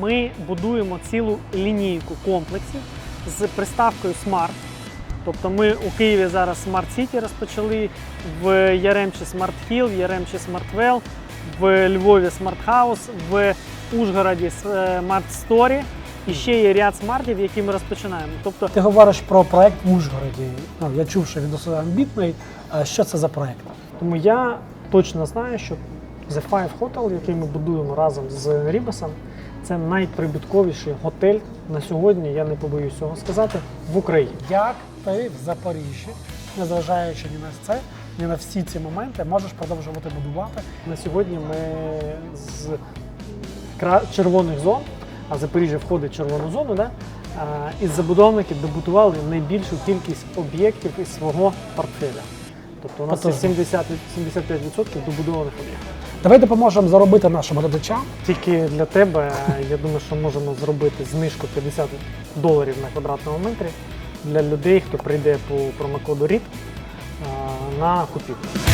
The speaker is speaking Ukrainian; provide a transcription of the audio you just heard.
ми будуємо цілу лінійку комплексів з приставкою Smart. Тобто ми у Києві зараз Smart City розпочали, в Яремчі Smart Hill, в Яремчі Smart Well, в Львові Smart House, в Ужгороді е, Smart Story. І ще є ряд смартів, які ми розпочинаємо. Тобто Ти говориш про проект в Ужгороді. Ну, я чув, що він досить амбітний. Що це за проект? Тому я точно знаю, що The Five Hotel, який ми будуємо разом з Рібасом, це найприбутковіший готель на сьогодні, я не побоюсь цього сказати, в Україні. Як ти в Запоріжжі, незважаючи ні на це, ні на всі ці моменти, можеш продовжувати будувати? На сьогодні ми з червоних зон, а Запоріжжя входить в червону зону, да? із забудовників добудували найбільшу кількість об'єктів із свого портфеля. Тобто у нас Потужно. 70, 75% добудованих об'єктів. Давай допоможемо заробити нашим глядачам. Тільки для тебе, я думаю, що можемо зробити знижку 50 доларів на квадратному метрі для людей, хто прийде по промокоду RIT на купівлю.